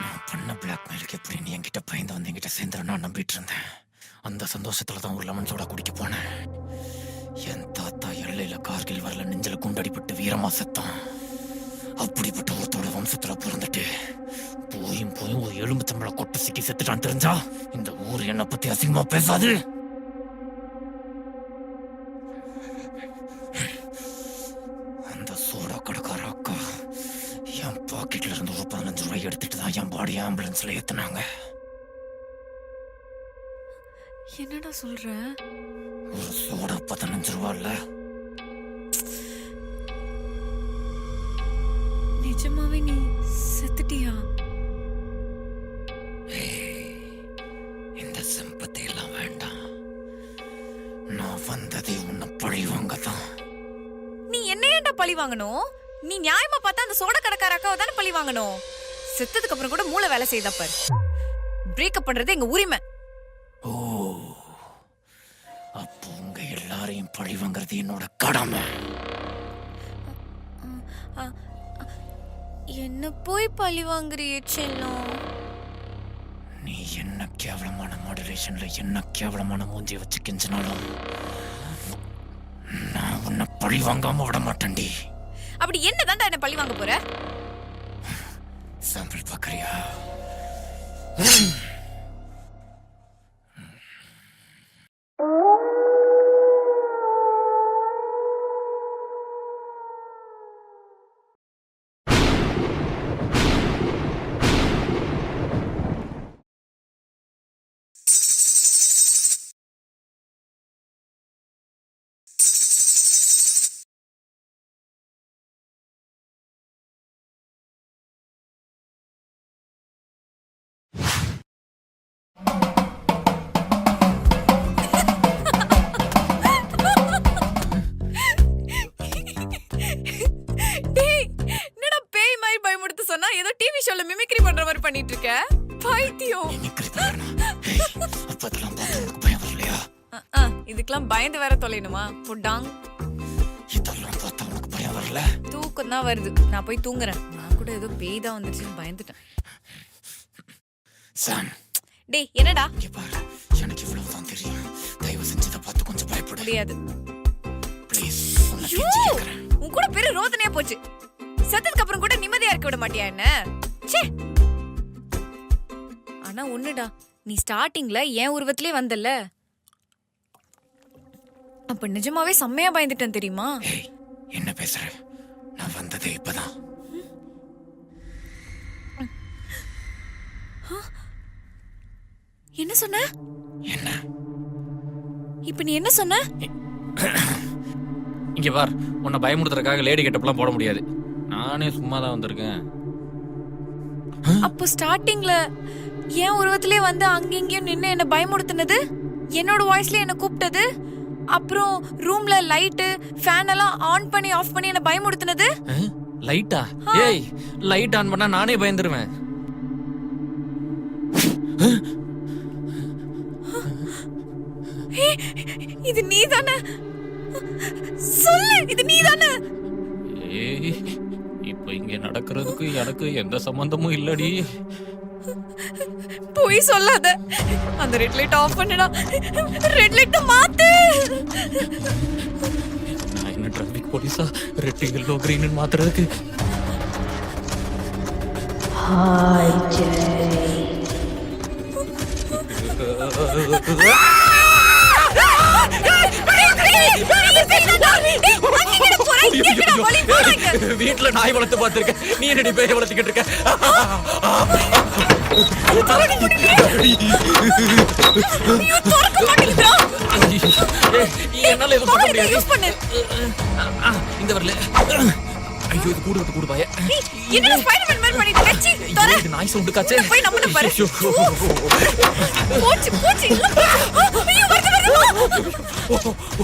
நான் பண்ண பிளாக்மெயிலுக்கு எப்படி நீ என்கிட்ட பயந்து வந்து என்கிட்ட சேர்ந்துரு நான் நம்பிட்டு இருந்தேன் அந்த சந்தோஷத்துல தான் ஒரு லெமன் சோடா குடிக்க போனேன். என் தாத்தா எல்லையில கார்கில் வரல. நெஞ்சில குண்டடிப்பட்டு வீரமா செத்தான். அப்படிப்பட்ட ஒருத்தோட வம்சத்துல பிறந்துட்டு போயும் போயும் ஒரு எலும்பு தம்பளை கொட்டை சிக்கி செத்துட்டான் தெரிஞ்சா இந்த ஊர் என்னை பத்தி அசிங்கமா பேசாது. அந்த சோடா கடைக்கார அக்கா என் பாக்கெட்ல இருந்து எடுத்துட்டு தான் என் பாடி ஆம்புலன்ஸ்ல ஏத்துனாங்க. என்னடா சொல்ற? ஒரு சோடா பதினஞ்சு ரூபா இல்ல. நிஜமாவே நீ செத்துட்டியா? இந்த சிம்பத்தி எல்லாம் வேண்டாம். நான் வந்ததே உன்னை பழி வாங்க தான் நீ என்ன ஏன்டா பழி வாங்கணும்? நீ நியாயமா பார்த்தா அந்த சோட கடைக்கார அக்காவை தானே பழி வாங்கணும்? செத்ததுக்கு அப்புறம் கூட மூளை வேலை செய்தா பாரு. பிரேக்கப் பண்றது எங்க உரிமை. ஓ அப்போ உங்க எல்லாரையும் பழி வாங்குறது என்னோட கடமை. என்ன போய் பழி வாங்குறியே செல்லம்? நீ என்ன கேவலமான மாடுலேஷன்ல என்ன கேவலமான மூஞ்சிய வச்சு கெஞ்சினாலும் நான் உன்னை பழி வாங்காம விட மாட்டேன்டி. அப்படி என்ன தாண்டா என்ன பழி வாங்க போற? संकल्प प्रक्रिया இதுக்கெல்லாம் பயந்து வேற தொலைணுமா புட்டாங். இதெல்லாம் பார்த்தா உனக்கு பயம் வரல? தூக்கம் தான் வருது. நான் போய் தூங்குறேன். நான் கூட ஏதோ பேய் தான் வந்துருச்சுன்னு பயந்துட்டேன். சாம். டேய் என்னடா? இங்க பாரு. எனக்கு இவ்வளவுதான் தெரியும். தயவு செஞ்சு இதை பார்த்து கொஞ்சம் பயப்படு. முடியாது. ப்ளீஸ் உன்னை ஐயோ! கேட்கிறேன் உன் கூட பெரிய ரோதனையா போச்சு. செத்ததுக்கு அப்புறம் கூட நிம்மதியா இருக்க விட மாட்டியா என்ன? ச்சே! ஆனா ஒண்ணுடா. நீ ஸ்டார்டிங்ல என் உருவத்திலே வந்தல்ல. அப்ப நிஜமாவே செம்மையா பயந்துட்டேன் தெரியுமா? என்ன பேசுற? நான் வந்ததே இப்பதான். என்ன சொன்ன? என்ன? இப்ப நீ என்ன சொன்ன? இங்க பார் உன்னை பயமுறுத்துறதுக்காக லேடி கெட்டப்லாம் போட முடியாது. நானே சும்மா தான் வந்திருக்கேன். அப்போ ஸ்டார்டிங்ல என் உருவத்திலே வந்து அங்கெங்கேயும் நின்னு என்ன பயமுறுத்துனது? என்னோட வாய்ஸ்ல என்ன கூப்பிட்டது? அப்புறம் ரூம்ல லைட்டு ஃபேன் எல்லாம் ஆன் பண்ணி ஆஃப் பண்ணி என்ன பயமுறுத்துனது? அஹ், லைட்டா ஏய் லைட் ஆன் பண்ணா நானே பயந்துருவேன். இது நீதானே? சொல்லு இது நீதானே? ஏய் இப்போ இங்க நடக்கிறதுக்கு எனக்கு எந்த சம்பந்தமும் இல்லடி. போய் சொல்லாத. அந்த ரெட் லைட் ஆஃப் பண்ணுடா. ரெட் லைட் மாத்து. நான் என்ன டிராபிக் போலீஸா ரெட் எல்லோ கிரீன் மாத்துறதுக்கு. வீட்டுல நாய் வளர்த்து பார்த்திருக்க. நீ என்னடி பேய வளர்த்துக்கிட்டு இருக்க? என்னால எதுவும் பண்ண முடியாது இந்த வரல ஐயோ இது கூடு விட்டு கூடு பாய என்ன ஸ்பைடர்மேன் மாதிரி பண்ணிட்டு கச்சி தர இது நாய் சவுண்டு காச்சே போய் நம்மள பாரு. போச்சு போச்சு. ஐயோ வருது வருது